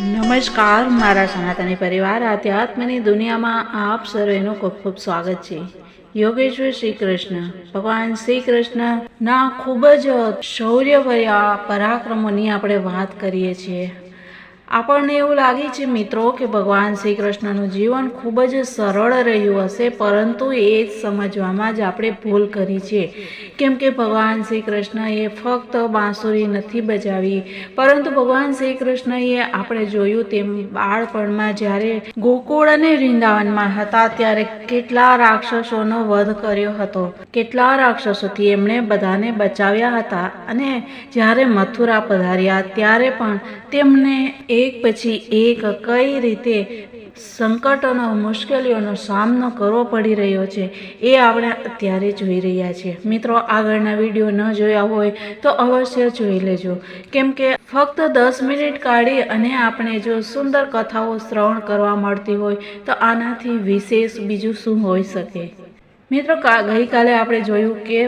નમસ્કાર, મારા સનાતની પરિવાર, આધ્યાત્મની દુનિયામાં આપ સર્વેનું ખૂબ ખૂબ સ્વાગત છે. યોગેશ્વર શ્રી કૃષ્ણ ભગવાન શ્રી કૃષ્ણ ના ખૂબ જ શૌર્યભર્યા પરાક્રમોની આપણે વાત કરીએ છીએ. આપણને એવું લાગે છે, મિત્રો, કે ભગવાન શ્રી કૃષ્ણનું જીવન ખૂબ જ સરળ રહ્યું હશે, પરંતુ એ જ સમજવામાં જ આપણે ભૂલ કરી છે. કેમ કે ભગવાન શ્રી કૃષ્ણએ ફક્ત બાંસુરી નથી બજાવી, પરંતુ ભગવાન શ્રી કૃષ્ણએ આપણે જોયું તેમ બાળપણમાં જ્યારે ગોકુળ અને વૃંદાવનમાં હતા, ત્યારે કેટલા રાક્ષસોનો વધ કર્યો હતો. કેટલા રાક્ષસોથી એમણે બધાને બચાવ્યા હતા અને જ્યારે મથુરા પધાર્યા, ત્યારે પણ તેમને એક પછી એક કઈ રીતે સંકટોનો, મુશ્કેલીઓનો સામનો કરવો પડી રહ્યો છે, એ આપણે અત્યારે જોઈ રહ્યા છીએ. મિત્રો, આગળના વીડિયો ન જોયા હોય તો અવશ્ય જોઈ લેજો. કેમ કે ફક્ત દસ મિનિટ કાઢી અને આપણે જો સુંદર કથાઓ શ્રવણ કરવા મળતી હોય તો આનાથી વિશેષ બીજું શું હોઈ શકે? મિત્રો ગઈકાલે આપણે જોયું કે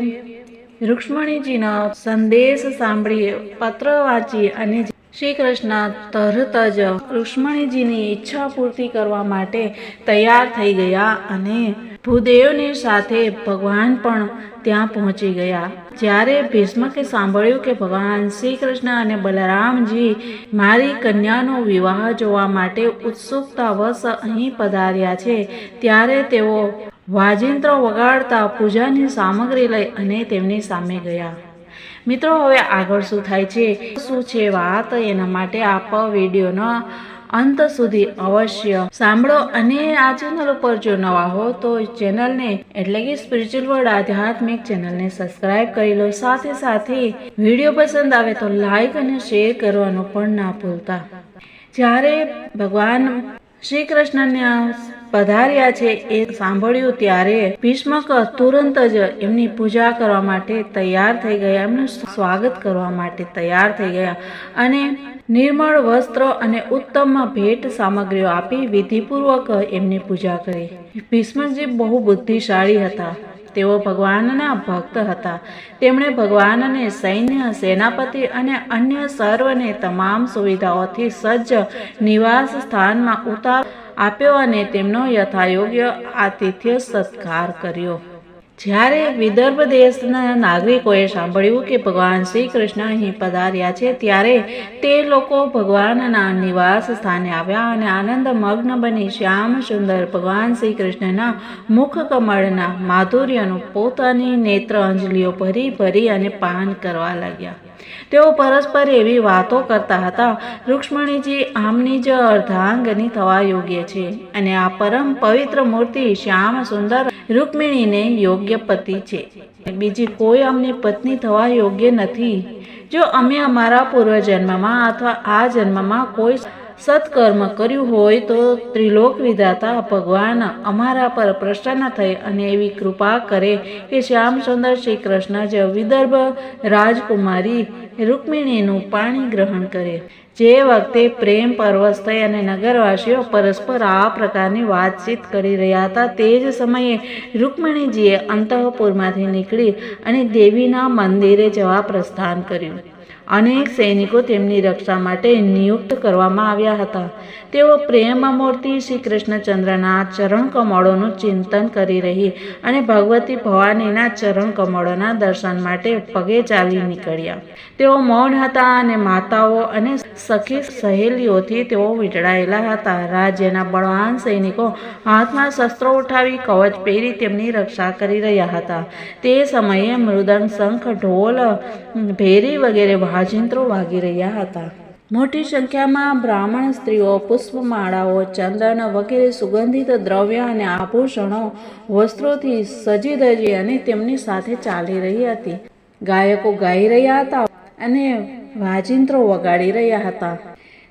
રૂક્ષ્મણીજીનો સંદેશ સાંભળી પત્ર વાંચી અને શ્રી કૃષ્ણ તરત જ રુક્ષ્મણીજીની ઈચ્છા પૂર્તિ કરવા માટે તૈયાર થઈ ગયા અને ભૂદેવની સાથે ભગવાન પણ ત્યાં પહોંચી ગયા. જ્યારે ભીષ્મકે સાંભળ્યું કે ભગવાન શ્રી કૃષ્ણ અને બલરામજી મારી કન્યાનો વિવાહ જોવા માટે ઉત્સુકતાવશ અહીં પધાર્યા છે, ત્યારે તેઓ વાજિંત્ર વગાડતા પૂજાની સામગ્રી લઈ અને તેમની સામે ગયા. મિત્રો, હવે આગળ શું થાય છે? શું છે વાત? એના માટે આપ વિડીયોનો અંત સુધી અવશ્ય સાંભળો અને આ ચેનલ ઉપર જો નવા હો તો ચેનલને એટલે કે સ્પિરિચ્યુઅલ વર્લ્ડ આધ્યાત્મિક ચેનલને સબસ્ક્રાઇબ કરી લો. સાથે સાથે વીડિયો પસંદ આવે તો લાઈક અને શેર કરવાનું પણ ના ભૂલતા. જ્યારે ભગવાન શ્રી કૃષ્ણને પધાર્યા છે એ સાંભળ્યું ત્યારે ભીષ્મક તુરંત જ એમની પૂજા કરવા માટે તૈયાર થઈ ગયા. એમનું સ્વાગત કરવા માટે તૈયાર થઈ ગયા અને નિર્મળ વસ્ત્ર અને ઉત્તમ ભેટ સામગ્રીઓ આપી વિધિપૂર્વક એમની પૂજા કરી. ભીષ્મજી બહુ બુદ્ધિશાળી હતા. તેઓ ભગવાનના ભક્ત હતા. તેમણે ભગવાનને સૈન્ય, સેનાપતિ અને અન્ય સર્વને તમામ સુવિધાઓથી સજ્જ નિવાસ સ્થાનમાં ઉતાર આપ્યો અને તેમનો યથાયોગ્ય આતિથ્ય સત્કાર કર્યો. જ્યારે વિદર્ભ દેશના નાગરિકોએ સાંભળ્યું કે ભગવાન શ્રી કૃષ્ણ અહીં પધાર્યા છે, ત્યારે તે લોકો ભગવાનના નિવાસ સ્થાને આવ્યા અને આનંદ મગ્ન બની શ્યામ સુંદર ભગવાન શ્રી કૃષ્ણના મુખ કમળના માધુર્યનું પોતાની નેત્ર અંજલિઓ ભરી ભરી અને પાન કરવા લાગ્યા. તેઓ પરસ્પર એવી વાતો કરતા હતા, રૂક્ષ્મણીજી, આમની જ અર્ધાંગની થવા યોગ્ય છે અને આ પરમ પવિત્ર મૂર્તિ શ્યામ સુંદર રૂક્મિણીને યોગ્ય પતિ છે. બીજી કોઈ અમને પત્ની થવા યોગ્ય નથી. જો અમે અમારા પૂર્વજન્મમાં અથવા આ જન્મમાં કોઈ સત્કર્મ કર્યું હોય તો ત્રિલોક વિધાતા ભગવાન અમારા પર પ્રસન્ન થઈ અને એવી કૃપા કરે કે શ્યામસુંદર શ્રી કૃષ્ણ જ વિદર્ભ રાજકુમારી રૂકમિણીનું પાણી ગ્રહણ કરે. જે વખતે પ્રેમ પર્વસ થઈ અને નગરવાસીઓ પરસ્પર આ પ્રકારની વાતચીત કરી રહ્યા હતા તે જ સમયે રૂક્મિણીજીએ અંતઃપુરમાંથી નીકળી અને દેવીના મંદિરે જવા પ્રસ્થાન કર્યું. અનેક સૈનિકો તેમની રક્ષા માટે નિયુક્ત કરવામાં આવ્યા હતા. તેઓ પ્રેમમૂર્તિ શ્રી કૃષ્ણચંદ્રના ચરણ કમળોનું ચિંતન કરી રહી અને ભગવતી ભવાનીના ચરણ કમળોના દર્શન માટે પગે ચાલી નીકળ્યા. તેઓ મૌન હતા અને માતાઓ અને સખી સહેલીઓથી તેઓ વીંટળાયેલા હતા. રાજ્યના બળવાન સૈનિકો હાથમાં શસ્ત્રો ઉઠાવી કવચ પહેરી તેમની રક્ષા કરી રહ્યા હતા. તે સમયે મૃદંગ શંખ, ઢોલ, ભેરી વગેરે વાજિંત્રો વાગી રહ્યા હતા. મોટી સંખ્યામાં બ્રાહ્મણ સ્ત્રીઓ, પુષ્પમાળાઓ, ચંદન વગેરે સુગંધિત દ્રવ્ય અને આભૂષણો, વસ્ત્રોથી સજી દજી અને તેમની સાથે ચાલી રહી હતી. ગાયકો ગાઈ રહ્યા હતા અને વાજિંત્રો વગાડી રહ્યા હતા.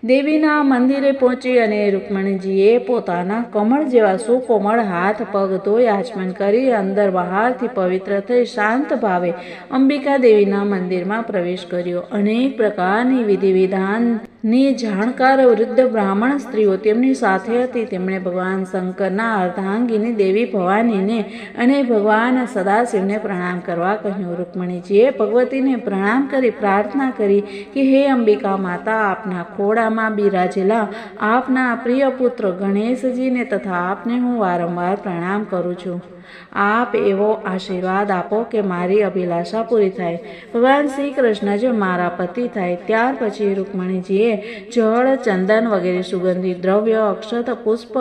દેવીના મંદિરે પહોંચી અને રૂકમણીજીએ પોતાના કમળ જેવા સુકોમળ હાથ પગ ધોઈ આચમન કરી અંદર બહારથી પવિત્ર થઈ શાંત ભાવે અંબિકા દેવીના મંદિરમાં પ્રવેશ કર્યો. અનેક પ્રકારની વિધિ વિધાન ની જાણકાર વૃદ્ધ બ્રાહ્મણ સ્ત્રીઓ તેમની સાથે હતી. તેમણે ભગવાન શંકરના અર્ધાંગીની દેવી ભવાનીને અને ભગવાન સદાશિવને પ્રણામ કરવા કહ્યું. રૂકમણીજીએ ભગવતીને પ્રણામ કરી પ્રાર્થના કરી કે, હે અંબિકા માતા, આપના ખોડામાં બિરાજેલા આપના પ્રિય પુત્ર ગણેશજીને તથા આપને હું વારંવાર પ્રણામ કરું છું. આપ એવો આશીર્વાદ આપો કે મારી અભિલાષા પૂરી થાય. ભગવાન શ્રી કૃષ્ણ જે મારા પતિ થાય, ત્યાર પછી રૂકમણીજીએ જળ, ચંદન વગેરે સુગંધિત દ્રવ્ય, અક્ષત, પુષ્પ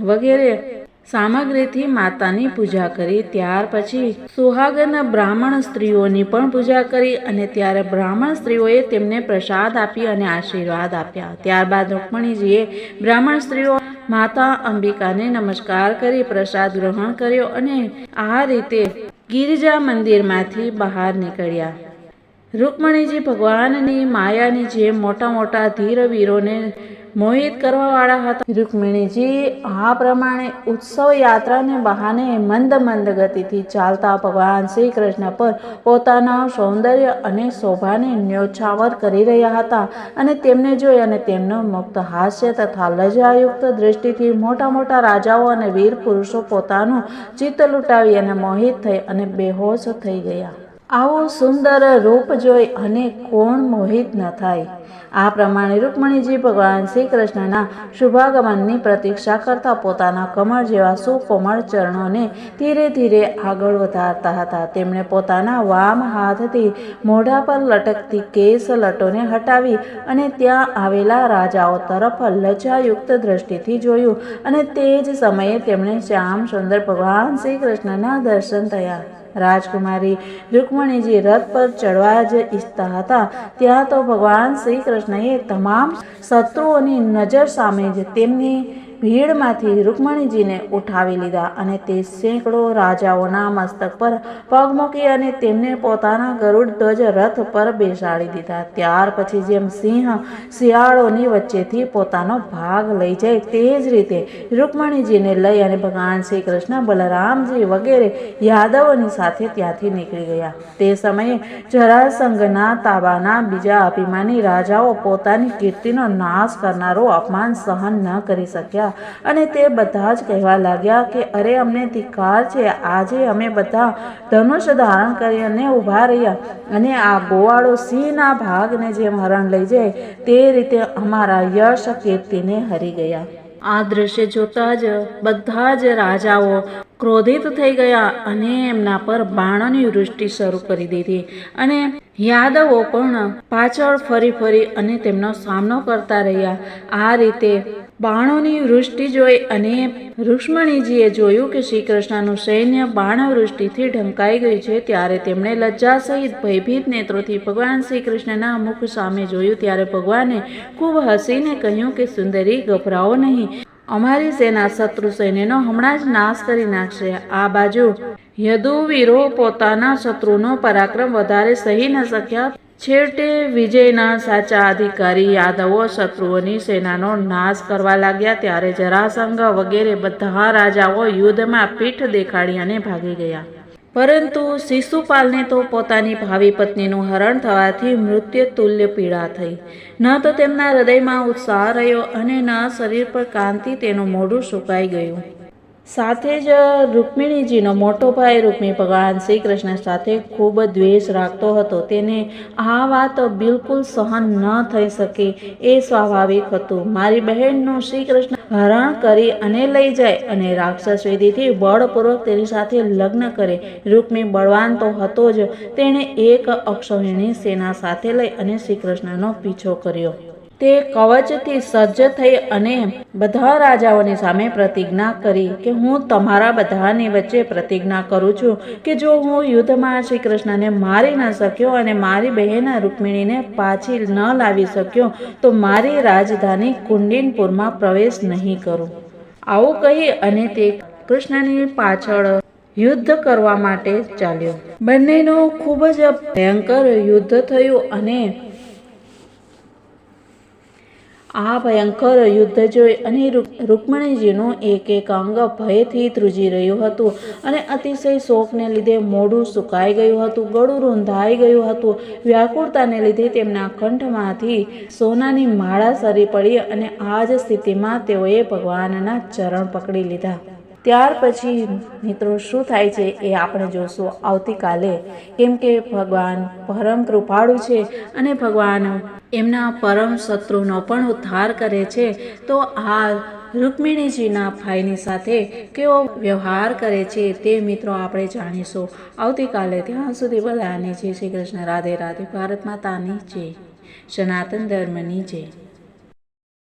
વગેરે સામગ્રીથી માતાની પૂજા કરી, ત્યાર પછી સુહાગન બ્રાહ્મણ સ્ત્રીઓની પણ પૂજા કરી અને ત્યારે બ્રાહ્મણ સ્ત્રીઓએ તેમને પ્રસાદ આપી અને આશીર્વાદ આપ્યા. ત્યારબાદ રૂકમણીજીએ બ્રાહ્મણ સ્ત્રીઓ માતા અંબિકાને નમસ્કાર કરી, પ્રસાદ ગ્રહણ કર્યો અને આ રીતે ગિરિજા મંદિરમાંથી બહાર નીકળ્યા. રૂકમણીજી ભગવાનની માયાની જેમ મોટા મોટા ધીરવીરોને મોહિત કરવાવાળા હતા, રૂકમણીજી, આ પ્રમાણે ઉત્સવ યાત્રાને બહાને મંદ મંદ ગતિથી ચાલતા ભગવાન શ્રી કૃષ્ણ પર પોતાના સૌંદર્ય અને શોભાને ન્યોછાવર કરી રહ્યા હતા અને તેમને જોઈ અને તેમનો મુક્ત હાસ્ય તથા લજાયુક્ત દૃષ્ટિથી મોટા મોટા રાજાઓ અને વીર પુરુષો પોતાનું ચિત્ત લૂંટાવી અને મોહિત થઈ અને બેહોશ થઈ ગયા. આવું સુંદર રૂપ જોઈ અને કોણ મોહિત ન થાય. આ પ્રમાણે રૂકમણીજી ભગવાન શ્રી કૃષ્ણના શુભાગમનની પ્રતીક્ષા કરતા પોતાના કમળ જેવા સુકોમળ ચરણોને ધીરે ધીરે આગળ વધારતા હતા. તેમણે પોતાના વામ હાથથી મોઢા પર લટકતી કેસ લટોને હટાવી અને ત્યાં આવેલા રાજાઓ તરફ લજાયુક્ત દ્રષ્ટિથી જોયું અને તે જ સમયે તેમણે શ્યામ સુંદર ભગવાન શ્રી કૃષ્ણના દર્શન થયા. રાજકુમારી રૂકમણીજી રથ પર ચડવા જ ઈચ્છતા હતા. ત્યાં તો ભગવાન શ્રી કૃષ્ણએ તમામ શત્રુઓની નજર સામે જ તેમની ભીડમાંથી રૂકમણીજીને ઉઠાવી લીધા અને તે સેંકડો રાજાઓના મસ્તક પર પગ મૂકી અને તેમને પોતાના ગરુડ ધ્વજ રથ પર બેસાડી દીધા. ત્યાર પછી જેમ સિંહ શિયાળોની વચ્ચેથી પોતાનો ભાગ લઈ જાય તે જ રીતે રૂકમણીજીને લઈ અને ભગવાન શ્રી કૃષ્ણ બલરામજી વગેરે યાદવોની સાથે ત્યાંથી નીકળી ગયા. તે સમયે જરાસંઘના તાબાના બીજા અભિમાની રાજાઓ પોતાની કીર્તિનો નાશ કરનારો અપમાન સહન ન કરી શક્યા. અને તે બધા જ કહેવા લાગ્યા કે, અરે, અમને ધિકાર છે. આજે અમે બધા ધનુષ ધારણ કરી અને ઊભા રહ્યા અને આ ગોવાળો સિંહના ભાગને જેમ હરણ લઈ જાય, તે રીતે અમારા યશ કીર્તિને હરી ગયા. આ દ્રશ્ય જોતા જ બધા જ રાજાઓ ક્રોધિત થઈ ગયા અને એમના પર બાણોની વૃષ્ટિ શરૂ કરી દીધી. અને યાદવો પણ પાછળ ફરી ફરી અને તેમનો સામનો કરતા રહ્યા. આ રીતે બાણોની વૃષ્ટિ જોઈ અને રુક્ષ્મણીજીએ જોયું કે શ્રી કૃષ્ણનું સૈન્ય બાણવૃષ્ટિથી ઢંકાઈ ગયું છે, ત્યારે તેમણે લજ્જા સહિત ભયભીત નેત્રોથી ભગવાન શ્રી કૃષ્ણના મુખ સામે જોયું, ત્યારે ભગવાને ખૂબ હસીને કહ્યું કે, સુંદરી, ગભરાઓ નહીં. અમારી સેના શત્રુ સૈન્યનો હમણાં જ નાશ કરી નાખશે. આ બાજુ, યદુવીરો પોતાના શત્રુનો પરાક્રમ વધારે સહી ન શક્યા. છેવટે વિજયના સાચા અધિકારી યાદવો શત્રુઓની સેનાનો નાશ કરવા લાગ્યા ત્યારે જરાસંઘ વગેરે બધા રાજાઓ યુદ્ધમાં પીઠ દેખાડી અને ભાગી ગયા. પરંતુ શિશુપાલને તો પોતાની ભાવિ પત્નીનું હરણ થવાથી મૃત્યુ તુલ્ય પીડા થઈ. ન તો તેમના હૃદયમાં ઉત્સાહ રહ્યો અને ન શરીર પર કાંતિ તેનું મોઢું સુકાઈ ગયું. સાથે જ રૂકમિણીજીનો મોટો ભાઈ રૂકમિણી ભગવાન શ્રી કૃષ્ણ સાથે ખૂબ દ્વેષ રાખતો હતો. તેને આ વાત બિલકુલ સહન ન થઈ શકે એ સ્વાભાવિક હતું. મારી બહેનનું શ્રી કૃષ્ણ હરણ કરી અને લઈ જાય અને રાક્ષસ વેદીથી બળપૂર્વક તેની સાથે લગ્ન કરે. રૂકમિણી બળવાન તો હતો જ. તેણે એક અક્ષોહિણી સેના સાથે લઈ અને શ્રી કૃષ્ણનો પીછો કર્યો. તે કવચથી સજ્જ થઈ અને બધા રાજાઓની સામે પ્રતિજ્ઞા કરી કે હું તમારા બધાની વચ્ચે પ્રતિજ્ઞા કરું છું કે જો હું યુદ્ધમાં શ્રી કૃષ્ણને મારી ન શક્યો અને મારી બહેન રૂકમિણીને પાછી ન લાવી શક્યો, તો મારી રાજધાની કુંડિનપુરમાં પ્રવેશ નહીં કરું. આવું કહી અને તે કૃષ્ણની પાછળ યુદ્ધ કરવા માટે ચાલ્યો. બંનેનું ખૂબ જ ભયંકર યુદ્ધ થયું અને આ ભયંકર યુદ્ધ જોઈ અને રુક્મણીજીનું એક એક અંગ ભયથી ધ્રુજી રહ્યું હતું અને અતિશય શોકને લીધે મોઢું સુકાઈ ગયું હતું, ગળું રૂંધાઈ ગયું હતું. વ્યાકુળતાને લીધે તેમના કંઠમાંથી સોનાની માળા સરી પડી અને આ જ સ્થિતિમાં તેઓએ ભગવાનના ચરણ પકડી લીધા. ત્યાર પછી મિત્રો શું થાય છે એ આપણે જોશું આવતીકાલે. કેમ કે ભગવાન પરમ કૃપાળુ છે અને ભગવાન એમના પરમ શત્રુનો પણ ઉદ્ધાર કરે છે. તો આ રૂકમિણીજીના ભાઈની સાથે કેવો વ્યવહાર કરે છે તે મિત્રો આપણે જાણીશું. આવતીકાલે ત્યાં સુધી બધાને જય શ્રી કૃષ્ણ. રાધે રાધે. ભારત માતાની જય. સનાતન ધર્મની જય.